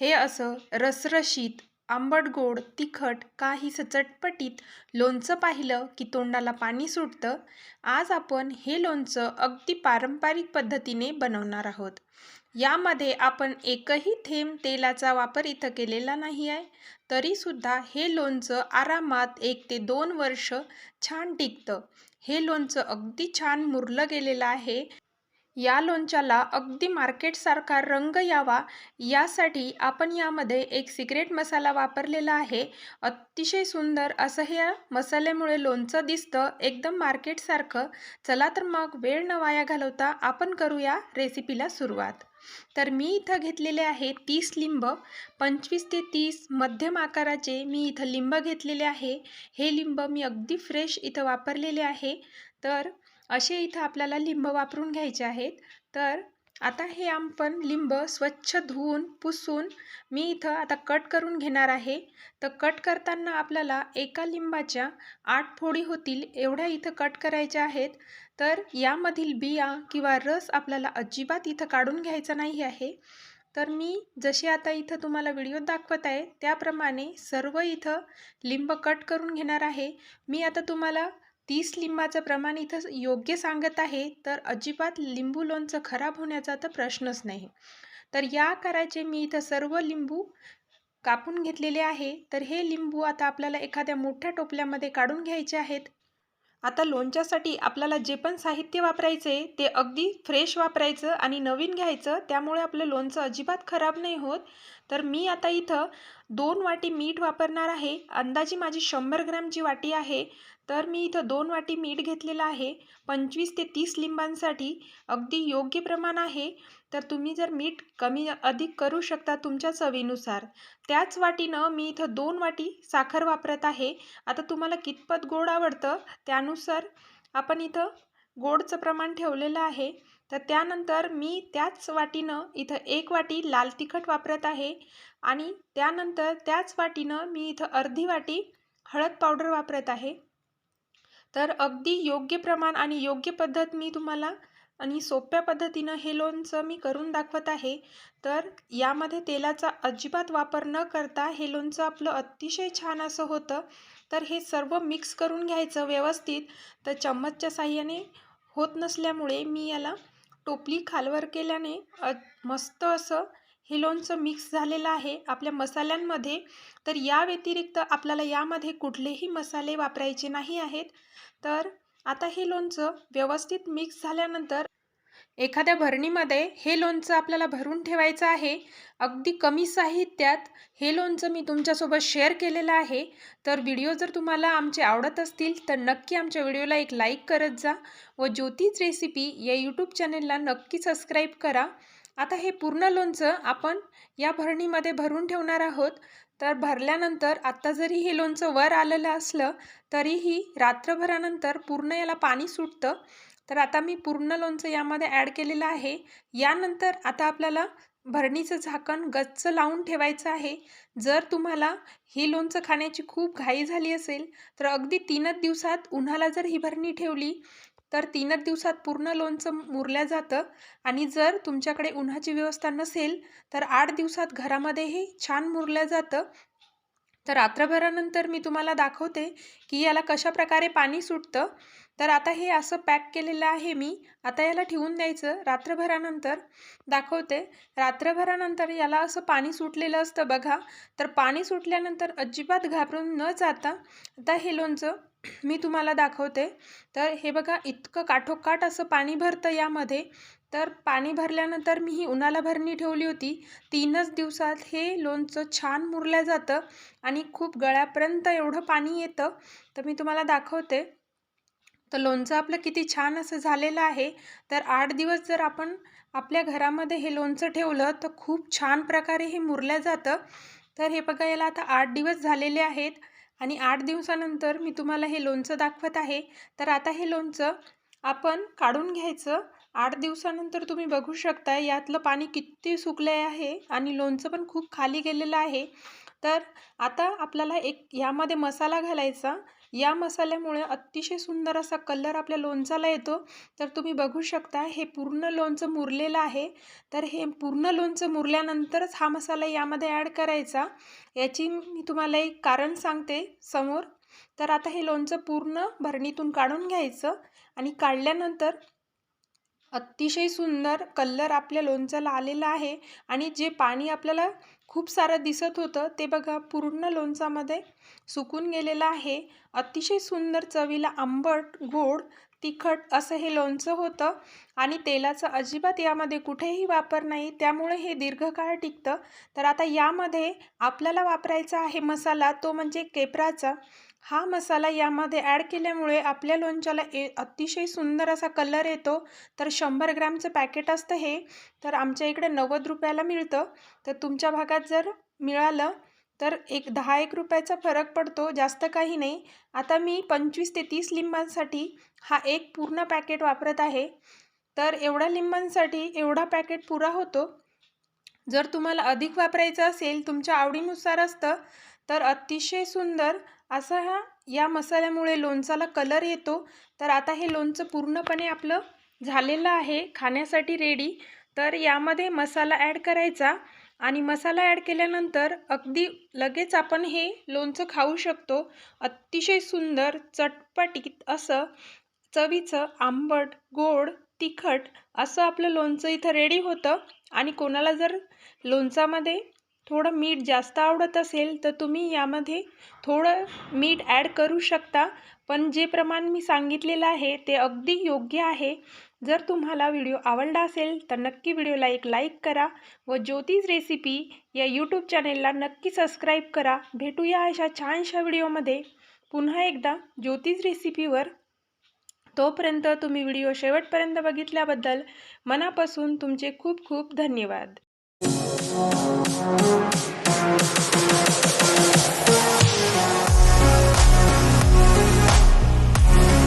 हे असं रसरशीत आंबट गोड तिखट काहीसं चटपटीत लोणचं पाहिलं की तोंडाला पाणी सुटतं आज आपण हे लोणचं अगदी पारंपरिक पद्धतीने बनवणार आहोत. यामध्ये आपण एकही थेंब तेलाचा वापर इथं केलेला नाही आहे तरीसुद्धा हे लोणचं आरामात एक ते दोन वर्ष छान टिकतं. हे लोणचं अगदी छान मुरलं गेलेलं आहे या लोणच्याला अगदी मार्केटसारखा रंग यावा यासाठी आपण यामध्ये एक सिक्रेट मसाला वापरलेला आहे. अतिशय सुंदर असं हे मसाल्यामुळे लोणचं दिसतं एकदम मार्केटसारखं. चला तर मग वेळ न वाया घालवता आपण करूया रेसिपीला सुरुवात. तर मी इथं घेतलेले आहे तीस लिंब. पंचवीस ते तीस मध्यम आकाराचे मी इथं लिंब घेतलेले आहे. हे लिंब मी अगदी फ्रेश इथं वापरलेले आहे. तर असे इथं आपल्याला लिंब वापरून घ्यायचे आहेत. तर आता हे आपण लिंब स्वच्छ धुवून पुसून मी इथं आता कट करून घेणार आहे. तर कट करताना आपल्याला एका लिंबाच्या आठ फोडी होतील एवढ्या इथं कट करायच्या आहेत. तर यामधील बिया किंवा रस आपल्याला अजिबात इथं काढून घ्यायचा नाही आहे. तर मी जसे आता इथं तुम्हाला व्हिडिओ दाखवत आहे त्याप्रमाणे सर्व इथं लिंब कट करून घेणार आहे. मी आता तुम्हाला तीस लिंबाचं प्रमाण इथं योग्य सांगत आहे तर अजिबात लिंबू लोणचं खराब होण्याचा तर प्रश्नच नाही. तर या आकाराचे मी इथं सर्व लिंबू कापून घेतलेले आहे. तर हे लिंबू आता आपल्याला एखाद्या मोठ्या टोपल्यामध्ये काढून घ्यायचे आहेत. आता लोणच्यासाठी आपल्याला जे पण साहित्य वापरायचे ते अगदी फ्रेश वापरायचं आणि नवीन घ्यायचं त्यामुळे आपलं लोणचं अजिबात खराब नाही होत. तर मी आता इथं दोन वाटी मीठ वापरणार आहे. अंदाजे माझी शंभर ग्रॅमची वाटी आहे तर मी इथं दोन वाटी मीठ घेतलेलं आहे. पंचवीस ते तीस लिंबांसाठी अगदी योग्य प्रमाण आहे. तर तुम्ही जर मीठ कमी अधिक करू शकता तुमच्या चवीनुसार. त्याच वाटीनं मी इथं दोन वाटी साखर वापरत आहे. आता तुम्हाला कितपत गोड आवडतं त्यानुसार आपण इथं गोडचं प्रमाण ठेवलेलं आहे. तर त्यानंतर मी त्याच वाटीनं इथं एक वाटी लाल तिखट वापरत आहे आणि त्यानंतर त्याच वाटीनं मी इथं अर्धी वाटी हळद पावडर वापरत आहे. तर अगदी योग्य प्रमाण आणि योग्य पद्धत मी तुम्हाला आणि सोप्या पद्धतीनं हे लोणचं मी करून दाखवत आहे. तर यामध्ये तेलाचा अजिबात वापर न करता हे लोणचं आपलं अतिशय छान असं होतं. तर हे सर्व मिक्स करून घ्यायचं व्यवस्थित. तर चम्मचच्या साह्याने होत नसल्यामुळे मी याला टोपली खालवर केल्याने मस्त असं हे लोणचं मिक्स झालेलं आहे आपल्या मसाल्यांमध्ये. तर या व्यतिरिक्त आपल्याला यामध्ये कुठलेही मसाले वापरायचे नाही आहेत. तर आता हे लोणचं व्यवस्थित मिक्स झाल्यानंतर एखाद्या भरणीमध्ये हे लोणचं आपल्याला भरून ठेवायचं आहे अगदी कमी साहित्यात हे लोणचं मी तुमच्यासोबत शेअर केलेलं आहे. तर व्हिडिओ जर तुम्हाला आमचे आवडत असतील तर नक्की आमच्या व्हिडिओला एक लाईक करत जा व ज्योतीच रेसिपी या यूट्यूब चॅनेलला नक्की सबस्क्राईब करा. आता हे पूर्ण लोणचं आपण या भरणीमध्ये भरून ठेवणार आहोत. तर भरल्यानंतर आत्ता जरी हे लोणचं वर आलेलं असलं तरीही रात्रभरानंतर पूर्ण याला पाणी सुटतं. तर आता मी पूर्ण लोणचं यामध्ये ॲड केलेलं आहे. यानंतर आता आपल्याला भरणीचं झाकण गच्च लावून ठेवायचं आहे. जर तुम्हाला ही लोणचं खाण्याची खूप घाई झाली असेल तर अगदी तीनच दिवसात उन्हाला जर ही भरणी ठेवली तर तीनच दिवसात पूर्ण लोणचं मुरल्या जातं. आणि जर तुमच्याकडे उन्हाची व्यवस्था नसेल तर आठ दिवसात घरामध्येही छान मुरल्या जातं. तर रात्रभरानंतर मी तुम्हाला दाखवते की याला कशा प्रकारे पाणी सुटतं. तर आता हे असं पॅक केलेलं आहे मी. आता याला ठेवून द्यायचं. रात्रभरानंतर दाखवते. रात्रभरानंतर याला असं पाणी सुटलेलं असतं बघा. तर पाणी सुटल्यानंतर अजिबात घाबरून न जाता आता हे लोणचं मी तुम्हाला दाखवते. तर हे बघा इतकं काठोकाठ असं पाणी भरतं यामध्ये. तर पाणी भरल्यानंतर मी ही उन्हाला भरणी ठेवली होती. तीनच दिवसात हे लोणचं छान मुरलं जातं आणि खूप गळ्यापर्यंत एवढं पाणी येतं. तर मी तुम्हाला दाखवते. तर लोणचं आपलं किती छान असं झालेलं आहे. तर आठ दिवस जर आपण आपल्या घरामध्ये हे लोणचं ठेवलं तर खूप छान प्रकारे हे मुरलं जातं. तर हे बघा याला आता आठ दिवस झालेले आहेत आणि आठ दिवसानंतर मी तुम्हाला हे लोणचं दाखवत आहे. तर आता हे लोणचं आपण काढून घ्यायचं. आठ दिवसानंतर तुम्ही बघू शकता यातलं पाणी किती सुकले आहे आणि लोणचं पण खूप खाली गेलेलं आहे. तर आता आपल्याला एक यामध्ये मसाला घालायचा. या मसाल्यामुळे अतिशय सुंदर असा कलर आपल्या लोणचाला येतो. तर तुम्ही बघू शकता हे पूर्ण लोणचं मुरलेलं आहे. तर हे पूर्ण लोणचं मुरल्यानंतरच हा मसाला यामध्ये ॲड करायचा. याची मी तुम्हाला एक कारण सांगते समोर. तर आता हे लोणचं पूर्ण भरणीतून काढून घ्यायचं आणि काढल्यानंतर अतिशय सुंदर कलर आपल्या लोणच्याला आलेला आहे आणि जे पाणी आपल्याला खूप सारं दिसत होतं. ते बघा पूर्ण लोणचामध्ये सुकून गेलेलं आहे. अतिशय सुंदर चवीला आंबट गोड तिखट असं हे लोणचं होतं आणि तेलाचं अजिबात यामध्ये कुठेही वापर नाही. त्यामुळे हे दीर्घकाळ टिकतं. तर आता यामध्ये आपल्याला वापरायचा आहे मसाला तो म्हणजे केपराचा. हा मसाला यामध्ये ॲड केल्यामुळे आपल्या लोणच्याला ए अतिशय सुंदर असा कलर येतो. तर शंभर ग्रॅमचं पॅकेट असतं हे. तर आमच्या इकडे नव्वद रुपयाला मिळतं. तर तुमच्या भागात जर मिळालं तर एक दहा एक रुपयाचा फरक पडतो जास्त काही नाही. आता मी पंचवीस ते तीस लिंबांसाठी हा एक पूर्ण पॅकेट वापरत आहे. तर एवढ्या लिंबांसाठी एवढा पॅकेट पुरा होतो. जर तुम्हाला अधिक वापरायचं असेल तुमच्या आवडीनुसार असतं तर अतिशय सुंदर असा हा या मसाल्यामुळे लोणचाला कलर येतो. तर आता हे लोणचं पूर्णपणे आपलं झालेलं आहे खाण्यासाठी रेडी तर यामध्ये मसाला ॲड करायचा. आणि मसाला ॲड केल्यानंतर अगदी लगेच आपण हे लोणचं खाऊ शकतो. अतिशय सुंदर चटपटीत असं चवीचं आंबट गोड तिखट असं आपलं लोणचं इथं रेडी होतं. आणि कोणाला जर लोणचामध्ये थोडं मीठ जास्त आवडत असेल तर तुम्ही यामध्ये थोडं मीठ ॲड करू शकता. पण जे प्रमाण मी सांगितलेलं आहे ते अगदी योग्य आहे. जर तुम्हाला व्हिडिओ आवडला असेल तर नक्की व्हिडिओला एक लाईक करा व ज्योतिष रेसिपी या यूट्यूब चॅनेलला नक्की सबस्क्राईब करा. भेटूया अशा छानशा व्हिडिओमध्ये. पुन्हा एकदा ज्योतिष रेसिपीवर. तोपर्यंत तुम्ही व्हिडिओ शेवटपर्यंत बघितल्याबद्दल मनापासून तुमचे खूप खूप धन्यवाद.